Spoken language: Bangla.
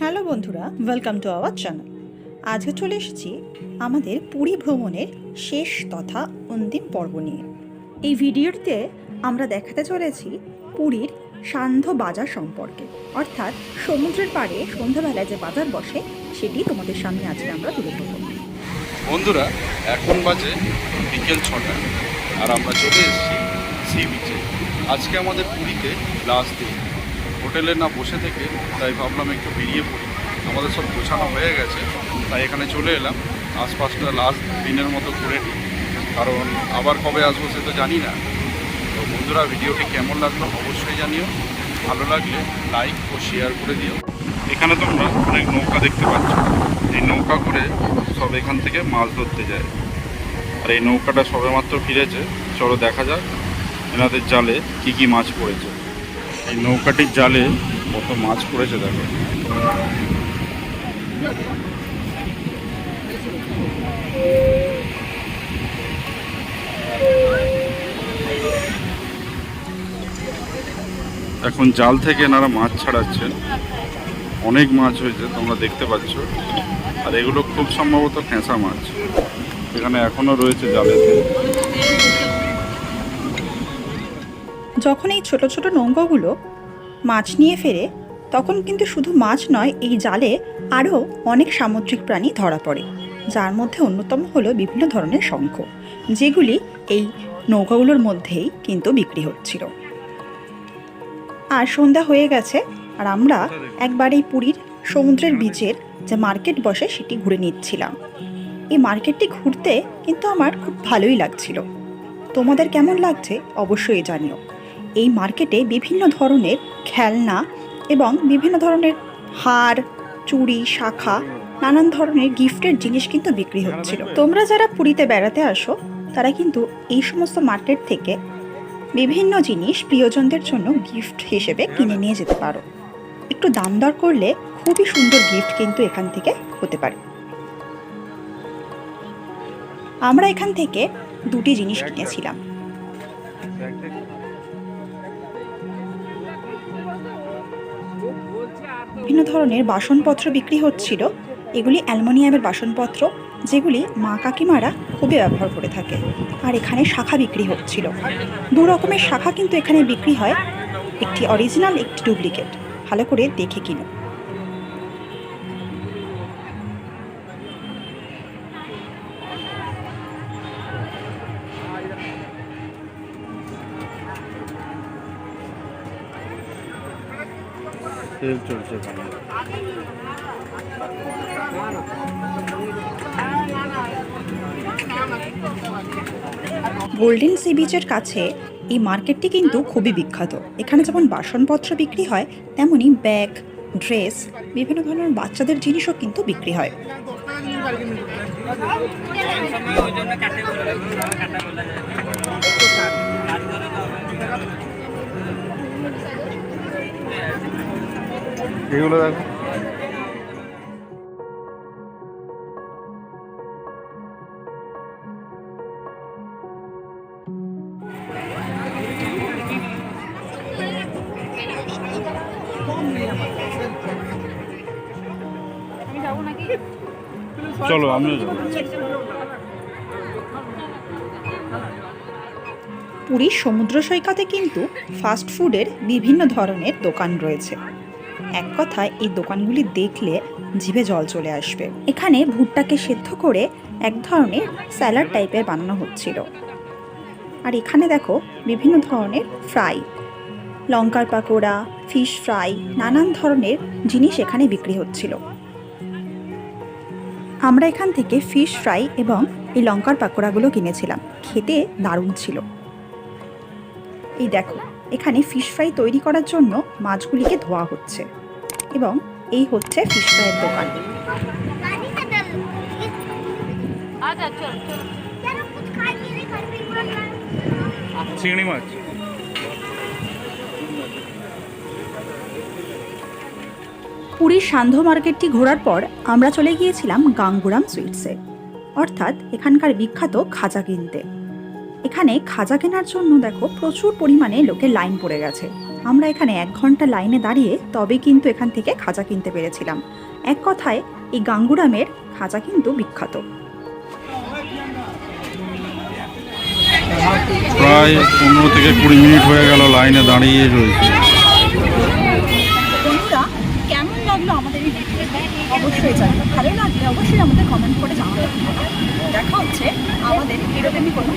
হ্যালো বন্ধুরা ওয়েলকাম টু আওয়ার চ্যানেল আজকে চলে এসেছি আমাদের পুরী ভ্রমণের শেষ তথা অন্তিম পর্ব নিয়ে। এই ভিডিওটিতে আমরা দেখাতে চলেছি পুরীর সান্ধ্য বাজার সম্পর্কে। অর্থাৎ সমুদ্রের পাড়ে সন্ধ্যাবেলায় যে বাজার বসে, সেটি তোমাদের সামনে আজকে আমরা তুলে ধরব। বন্ধুরা, এখন বাজে বিকেল ছটা, আর আমরা চলে এসেছি সি বিচে। আজকে আমাদের পুরীতে লাস্ট দিন হোটেলে না বসে থেকে তাই ভাবলাম একটু বেরিয়ে পড়ি। আমাদের সব গোছানো হয়ে গেছে, তাই এখানে চলে এলাম। আশপাশটা লাস্ট দিনের মতো ঘুরে নিই। কারণ আবার কবে আসব সে তো জানি না। তো বন্ধুরা, ভিডিওটি কেমন লাগল অবশ্যই জানিও। ভালো লাগলে লাইক ও শেয়ার করে দিও। এখানে তোমরা অনেক নৌকা দেখতে পাচ্ছ। এই নৌকা করে সব এখান থেকে মাছ ধরতে যায়। আর এই নৌকাটা সবেমাত্র ফিরেছে। চলো দেখা যাক এনাদের জালে কি কি মাছ পড়েছে। এই নৌকাটির জালে কত মাছ পড়েছে দেখো। এখন জাল থেকে এনারা মাছ ছাড়াচ্ছেন। অনেক মাছ হয়েছে, তোমরা দেখতে পাচ্ছ। আর এগুলো খুব সম্ভবত ফেঁসা মাছ। এখানে এখনও রয়েছে জালেতে যখন এই ছোট ছোট নৌকাগুলো মাছ নিয়ে ফেরে, তখন কিন্তু শুধু মাছ নয়, এই জালে আরও অনেক সামুদ্রিক প্রাণী ধরা পড়ে, যার মধ্যে অন্যতম হলো বিভিন্ন ধরনের শঙ্খ, যেগুলি এই নৌকাগুলোর মধ্যেই কিন্তু বিক্রি হচ্ছিল। আর সন্ধ্যা হয়ে গেছে, আর আমরা একবার এই পুরীর সমুদ্রের বিচের যে মার্কেট বসে সেটি ঘুরে নিচ্ছিলাম। এই মার্কেটটি ঘুরতে কিন্তু আমার খুব ভালোই লাগছিল। তোমাদের কেমন লাগছে অবশ্যই জানিও। এই মার্কেটে বিভিন্ন ধরনের খেলনা এবং বিভিন্ন ধরনের হার, চুড়ি, শাখা, নানান ধরনের গিফটের জিনিস কিন্তু বিক্রি হচ্ছিল। তোমরা যারা পুরীতে বেড়াতে আসো, তারা কিন্তু এই সমস্ত মার্কেট থেকে বিভিন্ন জিনিস প্রিয়জনদের জন্য গিফট হিসেবে কিনে নিয়ে যেতে পারো। একটু দাম দর করলে খুবই সুন্দর গিফট কিন্তু এখান থেকে হতে পারে। আমরা এখান থেকে দুটি জিনিস কিনেছিলাম। বিভিন্ন ধরনের বাসনপত্র বিক্রি হচ্ছিল। এগুলি অ্যালমোনিয়ামের বাসনপত্র, যেগুলি মা কাকিমারা খুবই ব্যবহার করে থাকে। আর এখানে শাখা বিক্রি হচ্ছিল। দু রকমের শাখা কিন্তু এখানে বিক্রি হয়। একটি অরিজিনাল একটি ডুপ্লিকেট ভালো করে দেখে কিনো তেল চলছে এখানে। গোল্ডেন সি বিচের কাছে এই মার্কেটটি কিন্তু খুবই বিখ্যাত। এখানে যেমন বাসনপত্র বিক্রি হয়, তেমনি ব্যাগ, ড্রেস, বিভিন্ন ধরনের বাচ্চাদের জিনিসও কিন্তু বিক্রি হয়। এগুলো দেখো। চলো আমিও যাব। পুরীর সমুদ্র সৈকতে কিন্তু ফাস্ট ফুডের বিভিন্ন ধরনের দোকান রয়েছে। এক কথায় এই দোকানগুলি দেখলে জিভে জল চলে আসবে। এখানে ভুট্টাকে সেদ্ধ করে এক ধরনের স্যালাড টাইপের বানানো হচ্ছিল। আর এখানে দেখো বিভিন্ন ধরনের ফ্রাই, লঙ্কার পাকোড়া, ফিশ ফ্রাই, নানান ধরনের জিনিস এখানে বিক্রি হচ্ছিল। আমরা এখান থেকে ফিশ ফ্রাই এবং এই লঙ্কার পাকোড়াগুলো কিনেছিলাম। খেতে দারুণ ছিল। এই দেখো এখানে ফিশ ফ্রাই তৈরি করার জন্য মাছগুলিকে ধোয়া হচ্ছে। এবং এই হচ্ছে ফিশ ফ্রাইয়ের দোকান। আচ্ছা, পুরীর সান্ধ্য মার্কেটটি ঘোরার পর আমরা চলে গিয়েছিলাম গাঙ্গুরাম সুইটসে। অর্থাৎ এখানকার বিখ্যাত খাজা কিনতে। এখানে খাজা কেনার জন্য দেখো প্রচুর পরিমাণে লোকের লাইন পড়ে গেছে। আমরা এখানে এক ঘণ্টা লাইনে দাঁড়িয়ে তবে কিন্তু এখান থেকে খাজা কিনতে পেরেছিলাম। এক কথায় এই গাঙ্গুরামের খাজা কিন্তু বিখ্যাত। প্রায় পনেরো থেকে কুড়ি মিনিট হয়ে গেল লাইনে দাঁড়িয়ে রয়েছে। কেমন লাগল আমাদের অবশ্যই অবশ্যই আমাদের কমেন্ট করে জানাতে দেখা হচ্ছে আমাদের এরকমই কোনো